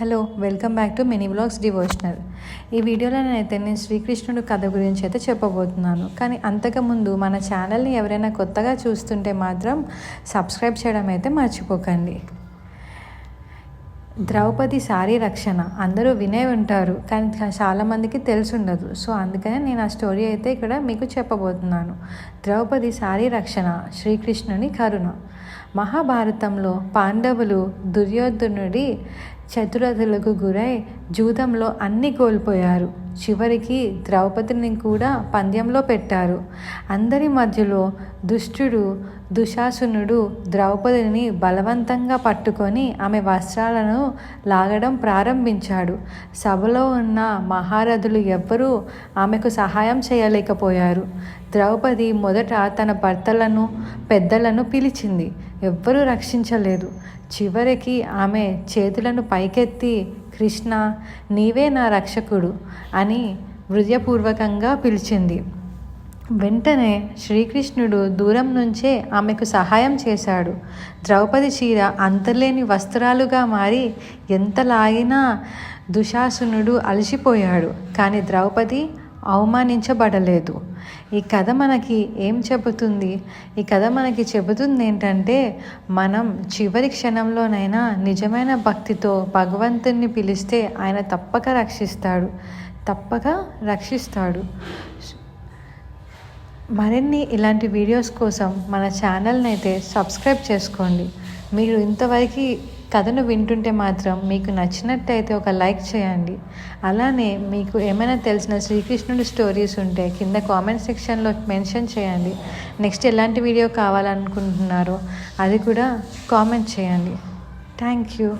Hello welcome back to mini blogs devotional. ఈ వీడియోలో నేనైతే నేను శ్రీకృష్ణుడు కథ గురించి అయితే చెప్పబోతున్నాను. కానీ అంతకుముందు మన ఛానల్ని ఎవరైనా కొత్తగా చూస్తుంటే మాత్రం సబ్స్క్రైబ్ చేయడం అయితే మర్చిపోకండి. ద్రౌపది సారీ రక్షణ. అందరూ వినే ఉంటారు కానీ చాలామందికి తెలిసి ఉండదు. సో అందుకనే నేను ఆ స్టోరీ అయితే ఇక్కడ మీకు చెప్పబోతున్నాను. ద్రౌపది సారీ రక్షణ శ్రీకృష్ణుని కరుణ. మహాభారతంలో పాండవులు దుర్యోధనుడి చతురతలకు గురై జూదంలో అన్ని కోల్పోయారు. చివరికి ద్రౌపదిని కూడా పంద్యంలో పెట్టారు. అందరి మధ్యలో దుష్టుడు దుశాసునుడు ద్రౌపదిని బలవంతంగా పట్టుకొని ఆమె వస్త్రాలను లాగడం ప్రారంభించాడు. సభలో ఉన్న మహారథులు ఎవ్వరూ ఆమెకు సహాయం చేయలేకపోయారు. ద్రౌపది మొదట తన భర్తలను పెద్దలను పిలిచింది. ఎవ్వరూ రక్షించలేదు. చివరికి ఆమె చేతులను పైకెత్తి కృష్ణ నీవే నా రక్షకుడు అని హృదయపూర్వకంగా పిలిచింది. వెంటనే శ్రీకృష్ణుడు దూరం నుంచే ఆమెకు సహాయం చేశాడు. ద్రౌపది చీర అంతలేని వస్త్రాలుగా మారి ఎంత లాగినా దుశాసునుడు అలసిపోయాడు. కానీ ద్రౌపది అవమానించబడలేదు. ఈ కథ మనకి ఏం చెబుతుంది? ఈ కథ మనకి చెబుతుంది ఏంటంటే మనం చివరి క్షణంలోనైనా నిజమైన భక్తితో భగవంతుణ్ణి పిలిస్తే ఆయన తప్పక రక్షిస్తాడు. తప్పక రక్షిస్తాడు. మరిన్ని ఇలాంటి వీడియోస్ కోసం మన ఛానల్ని అయితే సబ్స్క్రైబ్ చేసుకోండి. మీరు ఇంతవరకు కథను వింటుంటే మాత్రం మీకు నచ్చినట్టయితే ఒక లైక్ చేయండి. అలానే మీకు ఏమైనా తెలిసిన శ్రీకృష్ణుడి స్టోరీస్ ఉంటే కింద కామెంట్ సెక్షన్లో మెన్షన్ చేయండి. నెక్స్ట్ ఎలాంటి వీడియో కావాలనుకుంటున్నారో అది కూడా కామెంట్ చేయండి. Thank you.